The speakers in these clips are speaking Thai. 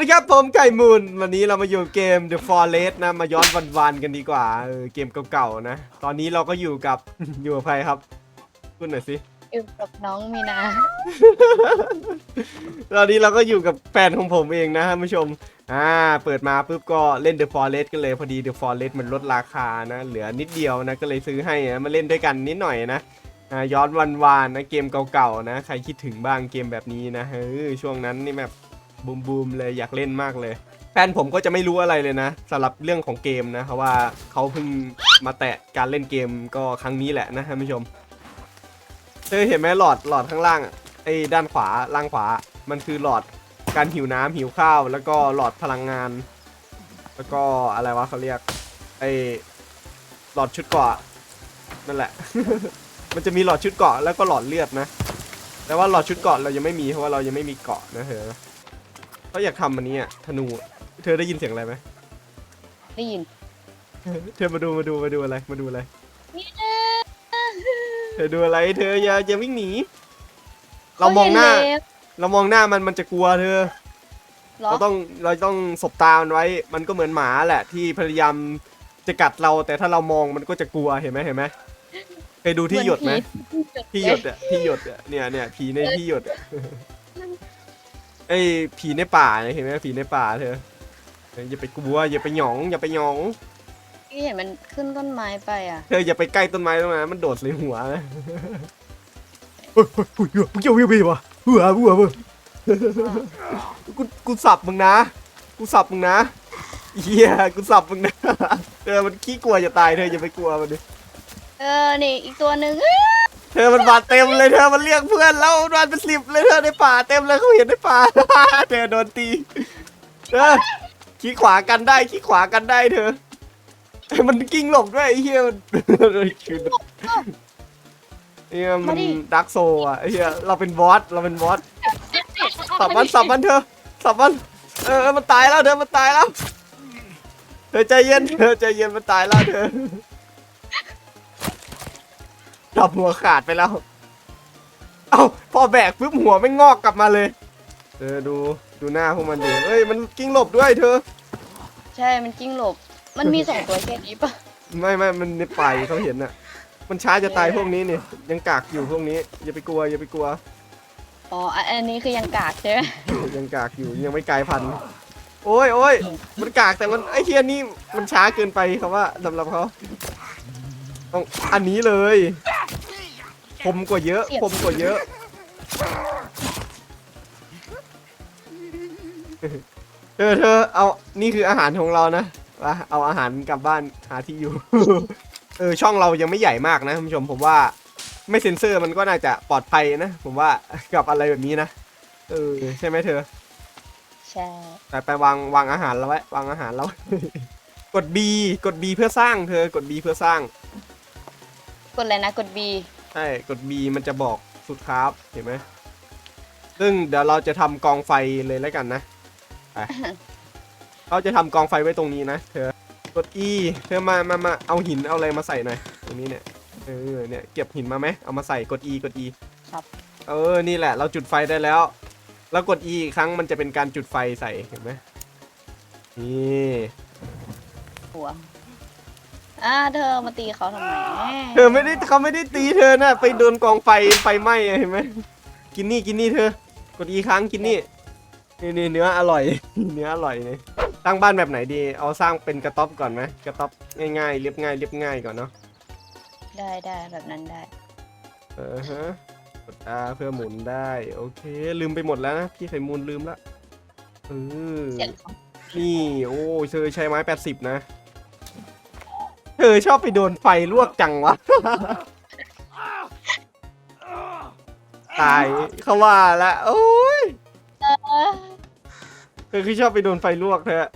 วัสดีครับผมไก่มูลวันนี้เรามาอยู่เกม The Forest นะ มาย้อนวันๆกันดีกว่าเออเกมเก่าๆนะ ตอนนี้เราก็อยู่กับ อยู่กับใครครับพูดหน่อยสิอยู่กับน้องมีนา ตอนนี้เราก็อยู่กับแฟนของผมเองนะท่านผู้ชม อ่า เปิดมาปุ๊บก็เล่น The Forest กันเลยพอดี The Forest มันลดราคานะ เหลือนิดเดียวนะ ก็เลยซื้อให้นะมาเล่นด้วยกันนิดหน่อยนะอ่าย้อนวันวานๆนะเกมเก่าๆนะ ใครคิดถึงบ้างเกมแบบนี้นะเฮ้ยช่วงนั้นนี่แบบ บูมบูมๆเลยอยากเล่นมากเลย แฟนผมก็จะไม่รู้อะไรเลยนะสำหรับเรื่องของเกมนะเพราะว่าเขาเพิ่งมาแตะการเล่นเกมก็ครั้งนี้แหละนะท่านผู้ชมเธอเห็นไหมหลอดหลอดข้างล่างไอ้ด้านขวาล่างขวา มันคือหลอดการหิวน้ำหิวข้าว แล้วก็หลอดพลังงาน แล้วก็อะไรวะเขาเรียกไอ้หลอดชุดเกาะนั่นแหละ มันจะมีหลอดชุดเกาะแล้วก็หลอดเลือดนะ แต่ว่าหลอดชุดเกาะเรายังไม่มีเพราะว่าเรายังไม่มีเกาะนะเธอ เขาอยากทำอันนี้อะธนูอะเธอได้ยินเสียงอะไรไหม ได้ยินเธอมาดูมาดูมาดูอะไรมาดูอะไร เธอดูอะไร เธออย่าอย่าวิ่งหนี เรามองหน้าเขเห็แล้วเรามองหน้ามันมันจะกลัวเธอ เหรอเราต้องเราต้องสบตามันไว้ มันก็เหมือนหมาแหละที่พยายามจะกัดเรา แต่ถ้าเรามองมันก็จะกลัวเห็นไหมเห็นไหมเคยดูที่หยดไหมที่หยดอะที่หยดอะเนี่ยเนี่ยผีในที่หยดอะ ไอ้ผีในป่าเนี่ยเห็นไหมผีในป่าเธอเอออย่าไปกลัวอย่าไปหยอง อย่าไปหยองที่เห็นมันขึ้นต้นไม้ไปอะ เธออย่าไปใกล้ต้นไม้ตรงนั้นมันโดดใส่หัวนะเฮ้ยเฮ้ยเฮ้ยเฮ้ยมึงเกี่ยววิ่งไปวะหัวหัวมึงกูกูสับมึงนะ กูสับมึงนะเฮียกูสับมึงนะเธอมันขี้กลัวจะตายเธออย่าไปกลัวมันดิ เออ นี่อีกตัวหนึ่ง เธอมันบาดเต็มเลยเธอมันเรียกเพื่อนแล้วมันมาเป็นสิบเลยเธอในป่าเต็มเลยเขาเห็นในป่า เธอโดนตีเธอขี้ขวากันได้ขี้ขวากันได้เธอมันกิ้งหลบด้วยไอ้เฮียมันเฮียมันดักโซอะไอ้เฮียเราเป็นบอสเราเป็นบอสสับมันสับมันเธอสับมันเออมันตายแล้วเธอมันตายแล้วเธอใจเย็นเธอใจเย็นมันตายแล้วเธอ ดับหัวขาดไปแล้ว เอ้าพอแบกปุ๊บหัวไม่งอกกลับมาเลยเธอดูดูหน้าพวกมันดิเอ้ยมันกิ้งหลบด้วยเธอ ใช่ มันจิ้งหลบ มันมีสองตัวแค่นี้ปะไม่ไม่มันในป่าเขาเห็นน่ะ มันช้าจะตายพวกนี้นี่ยังกากอยู่พวกนี้ อย่าไปกลัวอย่าไปกลัว อ๋ออันอันนี้คือยังกากใช่ไหมยังกากอยู่ยังไม่กลายพันธุ์โอ้ยโอ้ยมันกากแต่มันไอ้เทียนี่มันช้าเกินไปครับว่าสำหรับเขาต้องอันนี้เลย คมกว่าเยอะคมกว่าเยอะ เธอเธอเอานี่คืออาหารของเรานะว่าเอาอาหารกลับบ้านหาที่อยู่ เออช่องเรายังไม่ใหญ่มากนะท่านผู้ชมผมว่าไม่เซ็นเซอร์มันก็น่าจะปลอดภัยนะ ผมว่ากับอะไรแบบนี้นะเออใช่ไหมเธอ ใช่ไปไปวางวางอาหารเราไว้วางอาหารเรากด B กด B เพื่อสร้างเธอกด B เพื่อสร้าง กดอะไรนะกด B ใช่กด B มันจะบอกสุดครับเห็นไหมซึ่งเดี๋ยวเราจะทำกองไฟเลยแล้วกันนะไป เราจะทำกองไฟไว้ตรงนี้นะเธอกด E เธอมามามาเอาหินเอาอะไรมาใส่หน่อยตรงนี้เนี่ยเออเนี่ยเก็บหินมาไหมเอามาใส่กด E กด E ครับ เออนี่แหละ เราจุดไฟได้แล้ว แล้วกด E อีกครั้งมันจะเป็นการจุดไฟใส่เห็นไหมนี่หัว อ่าเธอมาตีเขาทำไมเธอไม่ได้เขาไม่ได้ตีเธอนะไปโดนกองไฟไฟไหม้อะเห็นไหมกินนี่กินนี่เธอกดอีครั้งกินนี่นี่นี่เนื้ออร่อยเนื้ออร่อยเลยตั้งบ้านแบบไหนดี เอาสร้างเป็นกระต๊อบก่อนไหมกระต๊อบง่ายๆเรียบง่ายเรียบง่ายก่อนเนาะได้ได้แบบนั้นได้เออฮะกด R เพื่อหมุนได้โอเค ลืมไปหมดแล้วนะพี่ไข่มูลลืมละเออเสียงของนี่โอ้เธอใช้ไม้แปดสิบนะ เธอชอบไปโดนไฟลวกจังวะ ตายเขาว่าละโอ้ยเออเธอคือชอบไปโดนไฟลวกเธอ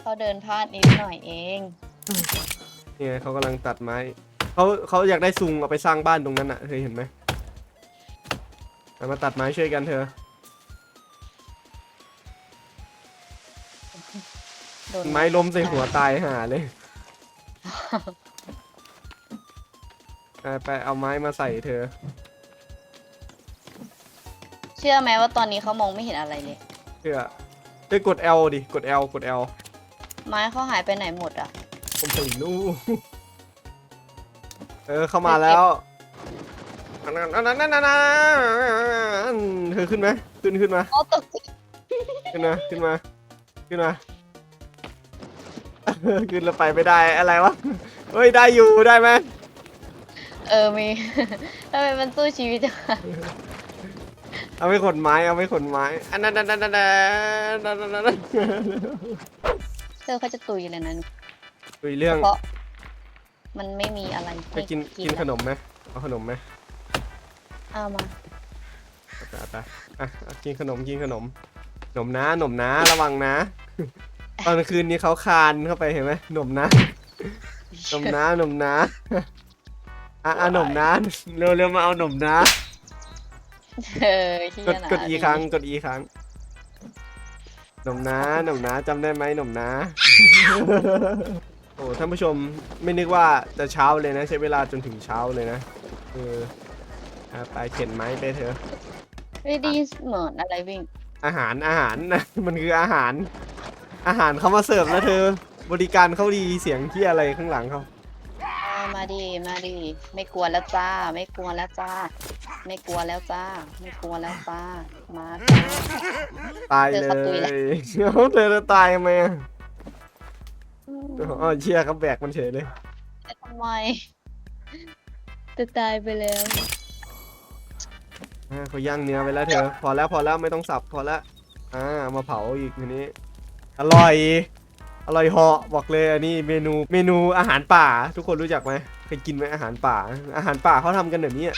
เขาเดินพลาดนิดหน่อยเองเนี่ยเขากำลังตัดไม้เขาเขาอยากได้ซุงเอาไปสร้างบ้านตรงนั้นอะเธอเห็นไหมเอามาตัดไม้ช่วยกันเธอ โดนไม้ล้มใส่หัวตายห่าเลย ไปไปเอาไม้มาใส่เธอ เชื่อไหมว่าตอนนี้เขามองไม่เห็นอะไรเลย เพื่อไปกด L ดิ กด L กด L ไม้เขาหายไปไหนหมดอะ ผมไม่รู้เออเข้ามาแล้วอันนั้นอันนั้นอันนั้นอันเธอขึ้นไหมขึ้นขึ้นมาโอ้ตกใจขึ้นมาขึ้นมาขึ้นมา ขึ้นแล้วไปไม่ได้อะไรวะเฮ้ยได้อยู่ได้ไหมเออมี ทำไมมันสู้ชีวิตจังวะเอาไม่ขนไม้เอาไม่ขนไม้อันนั้นอันนั้นอันนั้นอันนั้นอันนั้นเธอเขาจะตุยเลยนะคุยเรื่องเพราะ มันไม่มีอะไรจะกินกินขนมไหมเอาขนมไหมเอามาไปไปอะอะกินขนมกินขนมขนมนะขนมนะระวังนะ ตอนคืนนี้เขาคานเข้าไปเห็นไหมขนมนะขนมนะขนมนะอะอะขนมนะเร็วเร็วมาเอาขนมนะเออที่กดกดอีครั้งกดอีครั้งขนมนะขนมนะจำได้ไหมขนมนะโอ้ท่านผู้ชมไม่นึกว่าจะเช้าเลยนะ ใช้เวลาจนถึงเช้าเลยนะเอออะไปเข็นไม้ไปเถอะไม่ได้ยินเหมือนอะไรวิ่งอาหารอาหารนะมันคืออาหาร อาหารเขามาเสิร์ฟแล้วเธอ บริการเขาดีเสียงที่อะไรข้างหลังเขาอ่ามาดีมาดีไม่กลัวแล้วจ้า ไม่กลัวแล้วจ้า ไม่กลัวแล้วจ้า ไม่กลัวแล้วจ้า มาจ้า ตายเจเลอเขาตุยแล้วยเขาเธอจะตายทำไมอะอ๋อเชียร์เขาแบกมันเฉยเลย แต่ทำไมจะตายไปแล้ว อ่าเขาย่างเนื้อไปแล้วเธอ พอแล้วพอแล้วไม่ต้องสับพอแล้วอ่าเอามาเผาอีกทีนี้ อร่อย อร่อยเหาะบอกเลยอันนี้เมนูเมนูอาหารป่า ทุกคนรู้จักไหมเคยกินไหมอาหารป่า อาหารป่าเขาทำกันแบบนี้อะ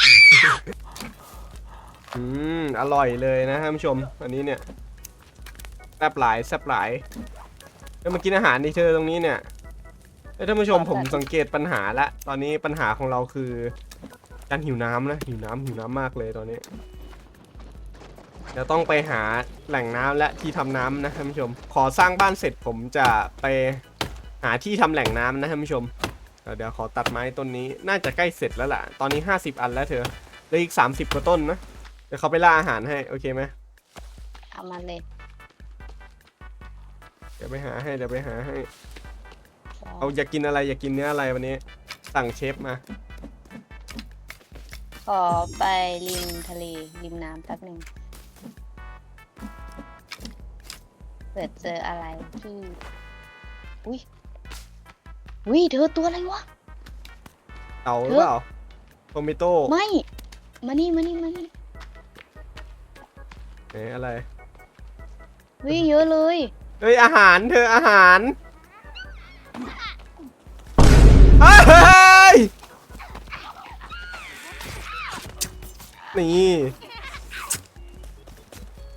อืมอร่อยเลยนะท่านผู้ชม อันนี้เนี่ยแซ่บหลายแซ่บหลายแล้วมากินอาหารในเธอตรงนี้เนี่ยเอ้ยท่านผู้ชมผมสังเกตปัญหาละ ตอนนี้ปัญหาของเราคือการหิวน้ำนะหิวน้ำหิวน้ำมากเลยตอนนี้ เดี๋ยวต้องไปหาแหล่งน้ำและที่ทำน้ำนะท่านผู้ชม ขอสร้างบ้านเสร็จผมจะไปหาที่ทำแหล่งน้ำนะท่านผู้ชมเดี๋ยวเดี๋ยวขอตัดไม้ต้นนี้น่าจะใกล้เสร็จแล้วล่ะ ตอนนี้ 50 อันแล้วเธอเหลืออีก 30กว่าต้นนะ เดี๋ยวเขาไปล่าอาหารให้โอเคไหมเอามาเลยเดี๋ยวไปหาให้เดี๋ยวไปหาให้ เอาอยากกินอะไรอยากกินเนื้ออะไรวันนี้ สั่งเชฟมาขอไปริมทะเลริมน้ำแป๊บหนึ่ง เปิดเจออะไรที่ อุ้ยอุ้ยเธอตัวอะไรวะ เต่าหรือเปล่าโทมิโต้ไม่ มานี่มานี่มานี่ไหนอะไรวิเยอะเลย เฮ้ยอาหารเธออาหารเฮ้ยนี่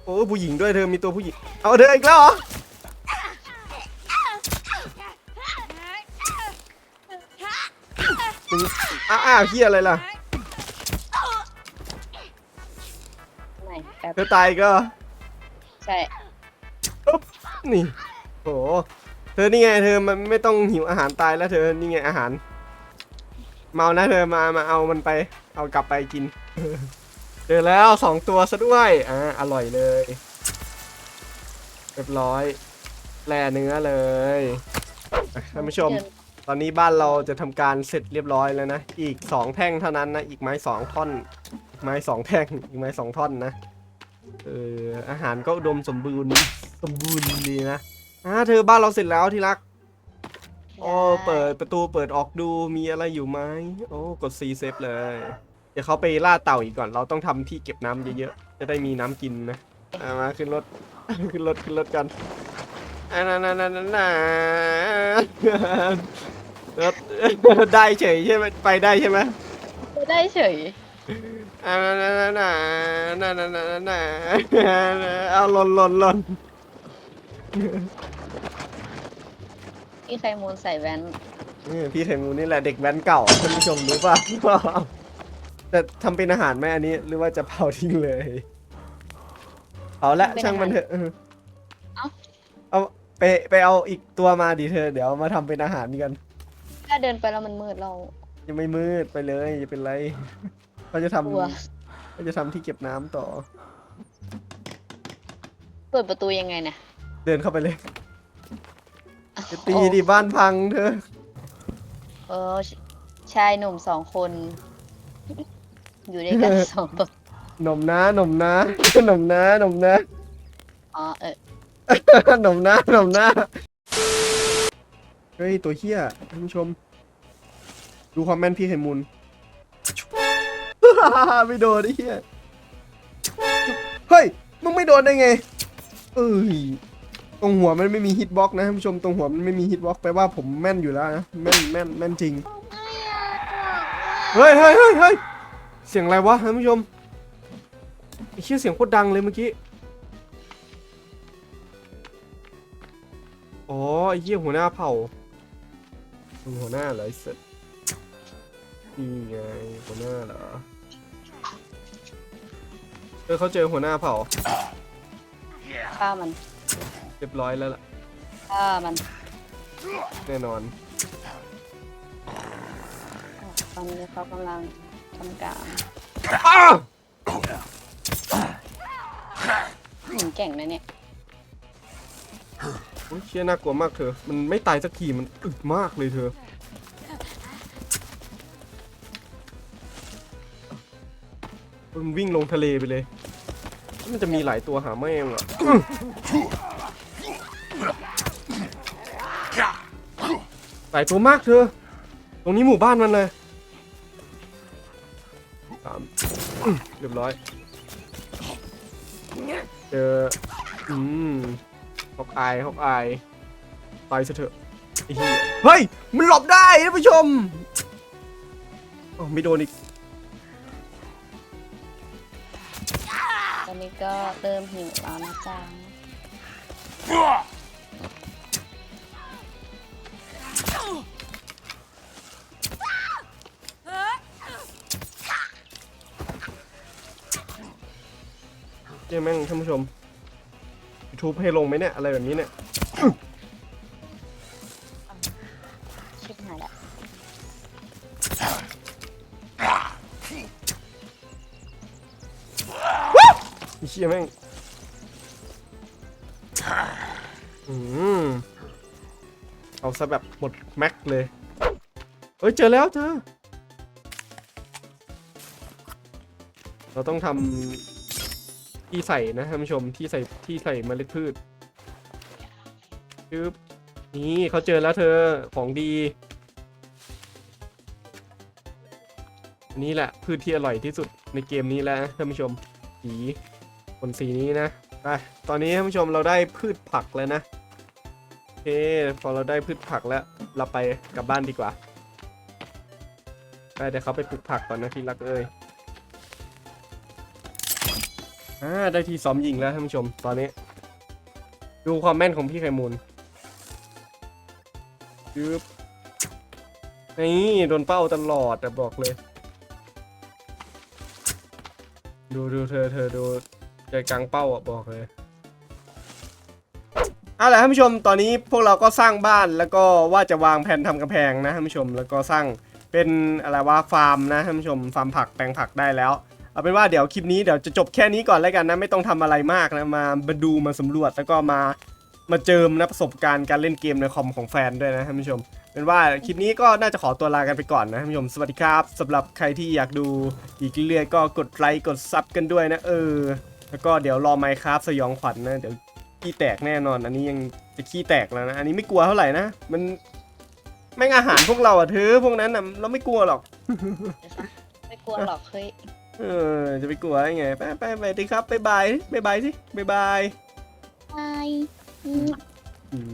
โอ้ผู้หญิงด้วยเธอมีตัวผู้หญิง เอาเธออีกแล้วเหรอมึงอ้าวอ้าวเฮียอะไรล่ะไหนแป๊บเธอตายอีก็ใช่ปุ๊บนี่โหเธอนี่ไงเธอมันไม่ต้องหิวอาหารตายแล้วเธอนี่ไงอาหาร เมานะเธอมามาเอามันไป เอากลับไปกิน เจอแล้วสองตัวซะด้วย อ่า อร่อยเลย เรียบร้อยแลเนื้อเลยท่านผู้ชม ตอนนี้บ้านเราจะทำการเสร็จเรียบร้อยแล้วนะ อีกสองแท่งเท่านั้นนะ อีกไม้สองท่อน ไม้สองแท่ง อีกไม้สองท่อนนะ เออ อาหารก็อุดมสมบูรณ์ สมบูรณ์ดีนะ อ่า เธอบ้านเราเสร็จแล้วที่รักโอ้เปิดประตูเปิดออกดูมีอะไรอยู่ไหม โอ้ กด C เซฟเลย เดี๋ยวเขาไปล่าเต่าอีกก่อน เราต้องทำที่เก็บน้ำเยอะๆ จะได้มีน้ำกินนะมาขึ้นรถ ขึ้นรถขึ้นรถกันอันนั้นนั้นนั้นรถได้เฉยใช่ไหมไปได้ใช่ไหมไม่ได้เฉย อันนั้นนั้นนั้นนั้นนั้นเอาหล่นหล่นหล่นพี่ไคมูลใส่แว่น เออพี่ไข่มูนี่แหละเด็กแว้นเก่าท่านผู้ชมรู้ป่ะ แต่ทำเป็นอาหารไหมอันนี้หรือว่าจะเผาทิ้งเลยเผาละช่างมันเถอะเออเอาไปไปเอาอีกตัวมาดิเธอ เดี๋ยวมาทำเป็นอาหารกัน ถ้าเดินไปแล้วมันมืดเรา ยังไม่มืดไปเลยอย่าเป็นไรเขาจะทกลัวำเขาจะทำที่เก็บน้ำต่อ เปิดประตูยังไงเนี่ย เดินเข้าไปเลยจะตีดิบ้านพังเธอ เออชชายหนุ่มสองคน อยู่ด้วยกันสองตัวหนมนะหนมนะหนมนะหนมนะอ๋อเออหนมนะหนมนะเฮ้ยตัวเฮียท่านผู้ชม ดูความแม่นพี่ไข่มุนไม่โดนไอ้เฮียเฮ้ยมึงไม่โดนได้ไงเอ้ยตรงหัวมันไม่มีฮิตบ็อกนะท่านผู้ชมตรงหัวมันไม่มีฮิตบ็อกแปลว่าผมแม่นอยู่แล้วนะแม่นแม่นแม่นจริงเฮ้ยเฮ้ยเฮ้ยเฮ้ยเสียงอะไรวะท่านผู้ชมไอ้เชี่ยเสียงโคตรดังเลยเมื่อกี้ อ๋อไอ้เหี้ยหัวหน้าเผ่ามึงหัวหน้าเหรอไอ้สัสนี่ไงหัวหน้าเหรอเออเขาเจอหัวหน้าเผ่าฆ่ามันเรียบร้อยแล้วล่ะ ฆ่ามันแน่นอน ตอนนี้เขากำลัง ทำการหญิงเก่งนะเนี่ย โอ้ยเชี่ยน่ากลัวมากเธอ มันไม่ตายสักทีมันอึดมากเลยเธอ มันวิ่งลงทะเลไปเลย มันจะมีหลายตัวหาแม่งอะหลายตัวมากเธอ ตรงนี้หมู่บ้านมันเลย สามอื้อเรียบร้อย เจอ อืมฮอกอายฮอกอายตายซะเถอะไอ้เหี้ยเฮ้ย มันหลบได้ท่านผู้ชมอ๋อไม่โดนอีก ตอนนี้ก็เริ่มหิวแล้วนะจ๊ะ เจ๊แม่งท่านผู้ชม YouTube ให้ลงไหมเนี่ย อะไรแบบนี้เนี่ย ชิบหายแล้วไอ้เชี่ยแม่งอืมเอาซะแบบหมดแม็กเลย เอ้ย เจอแล้วเจอ เราต้องทำ ที่ใส่นะท่านผู้ชมที่ใส่ที่ใส่เมล็ดพืชปึ๊บนี่เขาเจอแล้วเธอของดีนี่แหละพืชที่อร่อยที่สุดในเกมนี้แล้วท่านผู้ชมสีบนสีนี้นะไปตอนนี้ท่านผู้ชมเราได้พืชผักแล้วนะโอเคพอเราได้พืชผักแล้ว เราไปกลับบ้านดีกว่าไปเดี๋ยวเขาไปปลูกผักก่อนนะที่รักเอ้ย อ่าได้ที่ซ้อมยิงแล้วท่านผู้ชมตอนนี้ ดูความแม่นของพี่ไข่มูลยึบนี่โดนเป้าตลอดแต่บอกเลย ดูดูเธอเธอดูใจกลางเป้าอะบอกเลยเอาละท่านผู้ชมตอนนี้พวกเราก็สร้างบ้านแล้วก็ว่าจะวางแผนทำกำแพงนะท่านผู้ชมแล้วก็สร้างเป็นอะไรว่าฟาร์มนะท่านผู้ชมฟาร์มผักแปลงผักได้แล้ว เอาเป็นว่าเดี๋ยวคลิปนี้เดี๋ยวจะจบแค่นี้ก่อนแล้วกันนะไม่ต้องทำอะไรมากนะมามาดูมาสำรวจแล้วก็มามาเจิมนะประสบการณ์การเล่นเกมในคอมของแฟนด้วยนะท่านผู้ชม เป็นว่าคลิปนี้ก็น่าจะขอตัวลากันไปก่อนนะท่านผู้ชมสวัสดีครับสำหรับใครที่อยากดูอีกเรื่อยๆก็กดไลค์กดซับกันด้วยนะเออ แล้วก็เดี๋ยวรอไมค์ครับสยองขวัญนะเดี๋ยวขี้แตกแน่นอน อันนี้ยังจะขี้แตกแล้วนะอันนี้ไม่กลัวเท่าไหร่นะมันแม่งอาหารพวกเราอะเธอพวกนั้นนะเราไม่กลัวหรอกไม่กลัวหรอกเฮ้ย เออจะไปกลัวได้ไงไปไปไปดีครับบ๊ายบายบ๊ายบายสิบ๊ายบายบายอืม